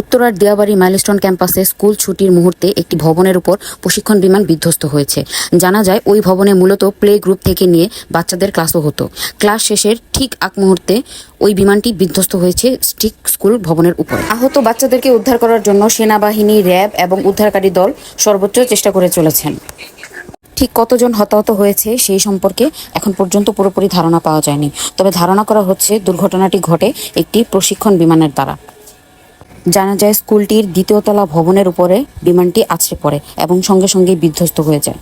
উত্তরার দিয়াবাড়ি মাইলস্টোন ক্যাম্পাসে স্কুল ছুটির মুহূর্তে একটি ভবনের উপর প্রশিক্ষণ বিমান বিধ্বস্ত হয়েছে। জানা যায়, ওই ভবনে মূলত প্লে গ্রুপ থেকে নিয়ে বাচ্চাদের ক্লাসও হতো। ক্লাস শেষের ঠিক আগ মুহূর্তে ওই বিমানটি বিধ্বস্ত হয়েছে স্টিক স্কুল ভবনের উপর। আহত বাচ্চাদেরকে উদ্ধার করার জন্য সেনাবাহিনী, র্যাব এবং উদ্ধারকারী দল সর্বোচ্চ চেষ্টা করে চলেছেন। ঠিক কতজন হতাহত হয়েছে সেই সম্পর্কে এখন পর্যন্ত পুরোপুরি ধারণা পাওয়া যায়নি। তবে ধারণা করা হচ্ছে দুর্ঘটনাটি ঘটে একটি প্রশিক্ষণ বিমানের দ্বারা। জানা যায়, স্কুলটির দ্বিতীয়তলা ভবনের উপরে বিমানটি আছড়ে পড়ে এবং সঙ্গে সঙ্গে বিধ্বস্ত হয়ে যায়।